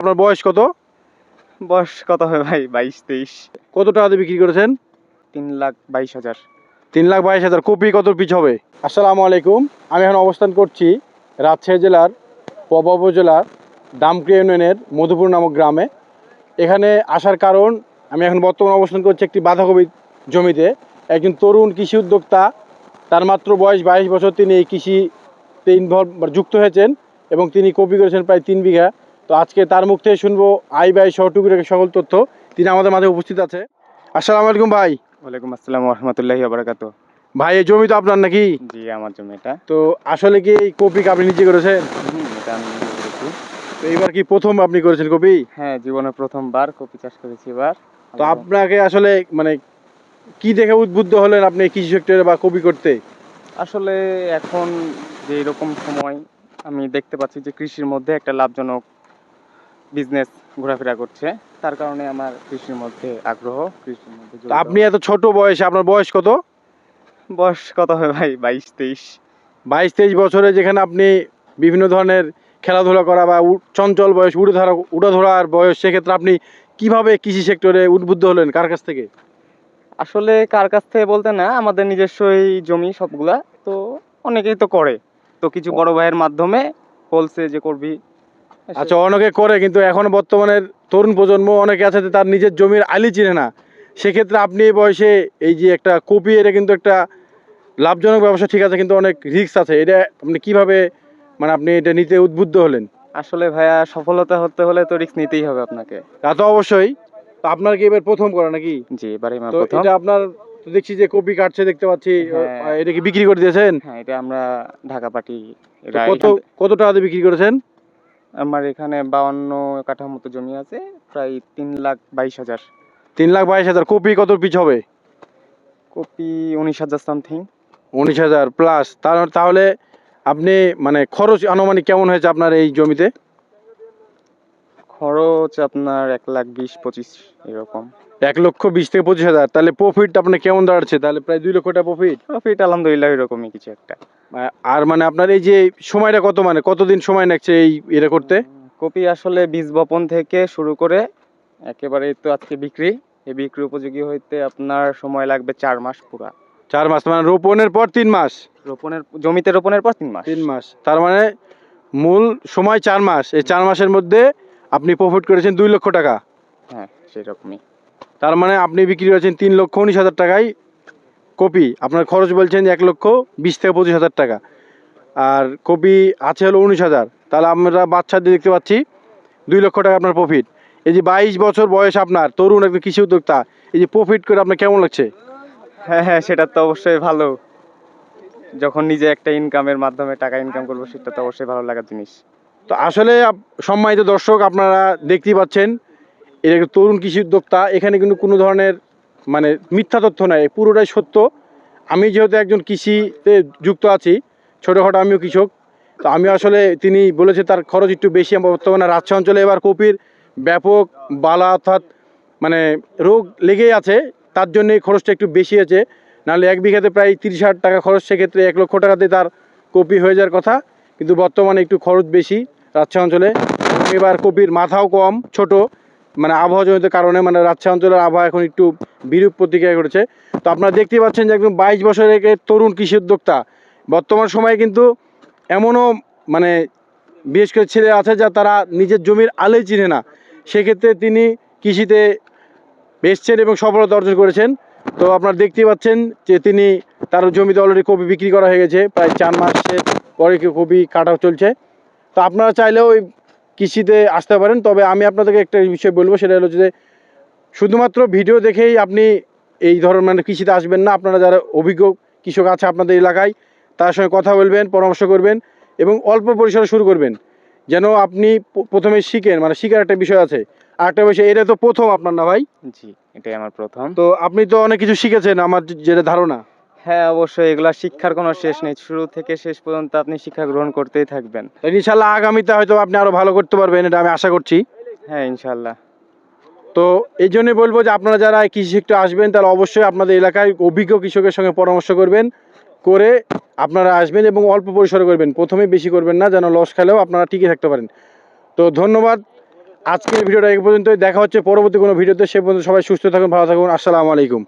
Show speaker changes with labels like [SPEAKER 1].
[SPEAKER 1] আপনার বয়স কত?
[SPEAKER 2] বয়স কত হবে ভাই? বাইশ তেইশ।
[SPEAKER 1] কত টাকাতে বিক্রি করেছেন?
[SPEAKER 2] তিন লাখ বাইশ হাজার।
[SPEAKER 1] তিন লাখ বাইশ হাজার। কপি কত পিস হবে? আসসালামু আলাইকুম। আমি এখন অবস্থান করছি রাজশাহী জেলার পবা উপজেলার দামক্রিয়া ইউনিয়নের মধুপুর নামক গ্রামে। এখানে আসার কারণ আমি এখন বর্তমানে অবস্থান করছি একটি বাঁধাকপি জমিতে। একজন তরুণ কৃষি উদ্যোক্তা তার মাত্র বয়স বাইশ বছর। তিনি এই কৃষিতে ইনভলভ যুক্ত হয়েছেন এবং তিনি কপি করেছেন প্রায় তিন বিঘা। তো আজকে তার মুখ থেকে শুনব আই বাই সহটুকু রেখে সকল তথ্য। তিনি আমাদের মাঝে উপস্থিত আছে। আসসালামু আলাইকুম ভাই।
[SPEAKER 2] ওয়ালাইকুম আসসালাম রহমতুল্লাহি আবরাকাত
[SPEAKER 1] ভাই এই জমি তো আপনার নাকি?
[SPEAKER 2] জি আমার জমি এটা।
[SPEAKER 1] তো আসলে কি এই কপি আপনি নিজে করেছেন?
[SPEAKER 2] এটা আমি নিজে করেছি।
[SPEAKER 1] তো এইবার কি প্রথম আপনি করেছেন কপি?
[SPEAKER 2] হ্যাঁ জীবনে প্রথমবার কপি চাষ করেছি এবার।
[SPEAKER 1] তো আপনাকে আসলে মানে কি দেখে উদ্বুদ্ধ হলেন আপনি কৃষি সেক্টরে বা কপি করতে?
[SPEAKER 2] আসলে এখন যে এরকম সময় আমি দেখতে পাচ্ছি যে কৃষির মধ্যে একটা লাভজনক বিজনেস ঘোরাফেরা করছে তার কারণে আমার কৃষির মধ্যে আগ্রহ কৃষির মধ্যে
[SPEAKER 1] তো। আপনি এত ছোট বয়সে আপনার বয়স কত?
[SPEAKER 2] বয়স কত হবে ভাই? বাইশ তেইশ।
[SPEAKER 1] বাইশ তেইশ বছরে যেখানে আপনি বিভিন্ন ধরনের খেলাধুলা করা বা উ- চঞ্চল বয়স উড়ে ধরা উড়ে ধরার বয়স সেক্ষেত্রে আপনি কীভাবে কৃষি সেক্টরে উদ্বুদ্ধ হলেন? কার কাছ থেকে?
[SPEAKER 2] আসলে কার কাছ থেকে বলতে না আমাদের নিজস্বই জমি সবগুলা তো অনেকেই তো করে। তো কিছু বড় ভাইয়ের মাধ্যমে বলছে যে করবি
[SPEAKER 1] আচ্ছা অনেকে করে কিন্তু এখন বর্তমানের তরুণ প্রজন্ম অনেকে আছে তার নিজের জমির আলি চিনে না। সেক্ষেত্রে আপনি এই বয়সে এই যে একটা কপি এটা কিন্তু একটা লাভজনক ব্যবসা ঠিক আছে কিন্তু অনেক রিস্ক আছে। এটা আপনি কীভাবে মানে আপনি এটা নিতে উদ্বুদ্ধ হলেন?
[SPEAKER 2] আসলে ভাইয়া সফলতা হতে হলে তো রিস্ক নিতেই হবে আপনাকে।
[SPEAKER 1] তা তো অবশ্যই। তো আপনার কি এবার প্রথম করা নাকি?
[SPEAKER 2] জি এবারে আমার প্রথম।
[SPEAKER 1] এটা আপনার তো দেখছি যে কপি কাটছে দেখতে পাচ্ছি
[SPEAKER 2] হ্যাঁ।
[SPEAKER 1] এটা কি বিক্রি করে দিয়েছেন?
[SPEAKER 2] হ্যাঁ এটা আমরা ঢাকা পাটি
[SPEAKER 1] কত কত টাকাতে বিক্রি করেছেন?
[SPEAKER 2] আমার এখানে বাউন্ন কাঠা মতো জমি আছে প্রায় তিন লাখ বাইশ হাজার।
[SPEAKER 1] তিন লাখ বাইশ হাজার। কপি কত পিস হবে?
[SPEAKER 2] কপি উনিশ হাজার সামথিং
[SPEAKER 1] উনিশ হাজার প্লাস তাহলে আপনি মানে খরচ আনুমানিক কেমন হয়েছে আপনার এই জমিতে?
[SPEAKER 2] খরচ আপনার এক লাখ বিশ পঁচিশ এরকম।
[SPEAKER 1] এক লক্ষ বিশ থেকে পঁচিশ হাজার। তাহলে প্রফিট আপনার কেমন দাঁড়াচ্ছে? তাহলে প্রায় দুই লক্ষ টাকা প্রফিট
[SPEAKER 2] প্রফিট আলহামদুলিল্লাহ এরকমই কিছু একটা।
[SPEAKER 1] আর মানে আপনার এই যে সময়টা কত মানে কতদিন সময় লাগছে এই এটা করতে?
[SPEAKER 2] কপি আসলে বীজ বপন থেকে শুরু করে একেবারে তো আজকে বিক্রি। এই বিক্রি উপযোগী হইতে আপনার সময় লাগবে চার মাস পুরা।
[SPEAKER 1] চার মাস মানে রোপণের পর তিন মাস?
[SPEAKER 2] রোপণের জমিতে রোপণের পর তিন মাস।
[SPEAKER 1] তিন মাস। তার মানে মূল সময় চার মাস। এই চার মাসের মধ্যে আপনি প্রফিট করেছেন দুই লক্ষ টাকা?
[SPEAKER 2] হ্যাঁ সেরকমই।
[SPEAKER 1] তার মানে আপনি বিক্রি করেছেন তিন লক্ষ উনিশ হাজার টাকায় কপি আপনার খরচ বলছেন যে এক লক্ষ বিশ থেকে পঁচিশ হাজার টাকা। আর কপি আছে হলো উনিশ হাজার। তাহলে আমরা বাচ্চাদের দেখতে পাচ্ছি দুই লক্ষ টাকা আপনার প্রফিট এই যে বাইশ বছর বয়স আপনার তরুণ একজন কৃষি উদ্যোক্তা এই যে প্রফিট করে আপনার কেমন লাগছে?
[SPEAKER 2] হ্যাঁ হ্যাঁ সেটা তো অবশ্যই ভালো। যখন নিজে একটা ইনকামের মাধ্যমে টাকা ইনকাম করব সেটা তো অবশ্যই ভালো লাগার জিনিস।
[SPEAKER 1] তো আসলে সম্মানিত দর্শক আপনারা দেখতেই পাচ্ছেন এটা একটা তরুণ কৃষি উদ্যোক্তা এখানে কিন্তু কোনো ধরনের মানে মিথ্যা তথ্য নাই পুরোটাই সত্য। আমি যেহেতু একজন কৃষিতে যুক্ত আছি, ছোটোখাটো আমিও কৃষক, তো আমি আসলে, তিনি বলেছে তার খরচ একটু বেশি বর্তমানে রাজশাহী অঞ্চলে এবার কপির ব্যাপক বালা অর্থাৎ মানে রোগ লেগেই আছে, তার জন্য এই খরচটা একটু বেশি আছে। নাহলে এক বিঘাতে প্রায় তিরিশ হাজার টাকা খরচ, সেক্ষেত্রে এক লক্ষ টাকাতে তার কপি হয়ে যাওয়ার কথা। কিন্তু বর্তমানে একটু খরচ বেশি রাজশাহী অঞ্চলে এবার কপির মাথাও কম, ছোট। মানে আবহাওয়াজনিত কারণে মানে রাজশাহী অঞ্চলের আবহাওয়া এখন একটু বিরূপ প্রতিক্রিয়া করেছে তো আপনারা দেখতেই পাচ্ছেন যে একদম বাইশ বছরের তরুণ কৃষি উদ্যোক্তা। বর্তমান সময়ে কিন্তু এমনও মানে বিশেষ করে ছেলে আছে যা তারা নিজের জমির আলে চিনে না। সেক্ষেত্রে তিনি কৃষিতে এসছেন এবং সফলতা অর্জন করেছেন। তো আপনারা দেখতেই পাচ্ছেন যে তিনি তার জমিতে অলরেডি কপি বিক্রি করা হয়ে গেছে। প্রায় চার মাসের পরে কপি কাটা চলছে। তো আপনারা চাইলেও ওই কৃষিতে আসতে পারেন। তবে আমি আপনাদেরকে একটা বিষয় বলব সেটা হলো যে শুধুমাত্র ভিডিও দেখেই আপনি এই ধরনের মানে কৃষিতে আসবেন না। আপনারা যারা অভিজ্ঞ কৃষক আছে আপনাদের এলাকায় তার সঙ্গে কথা বলবেন পরামর্শ করবেন এবং অল্প পরিসরে শুরু করবেন। যেন আপনি প্রথমে শিখেন মানে শিখার একটা বিষয় আছে। আরেকটা বিষয় এটা তো প্রথম আপনার না ভাই?
[SPEAKER 2] জি এটাই আমার প্রথম।
[SPEAKER 1] তো আপনি তো অনেক কিছু শিখেছেন আমার যেটা ধারণা।
[SPEAKER 2] হ্যাঁ অবশ্যই এগুলা শিক্ষার কোনো শেষ নেই। শুরু থেকে শেষ পর্যন্ত আপনি শিক্ষা গ্রহণ করতেই থাকবেন।
[SPEAKER 1] ইনশাল্লাহ আগামীতে হয়তো আপনি আরও ভালো করতে পারবেন এটা আমি আশা করছি।
[SPEAKER 2] হ্যাঁ ইনশাল্লাহ
[SPEAKER 1] তো এই জন্যই বলব যে আপনারা যারা কৃষি সেক্টরে আসবেন তাহলে অবশ্যই আপনাদের এলাকায় অভিজ্ঞ কৃষকের সঙ্গে পরামর্শ করবেন করে আপনারা আসবেন এবং অল্প পরিসরে করবেন। প্রথমে বেশি করবেন না যেন লস খেলেও আপনারা টিকে থাকতে পারেন। তো ধন্যবাদ। আজকের ভিডিওটা এই পর্যন্তই। দেখা হচ্ছে পরবর্তী কোনো ভিডিওতে। সে পর্যন্ত সবাই সুস্থ থাকুন ভালো থাকুন। আসসালামু আলাইকুম।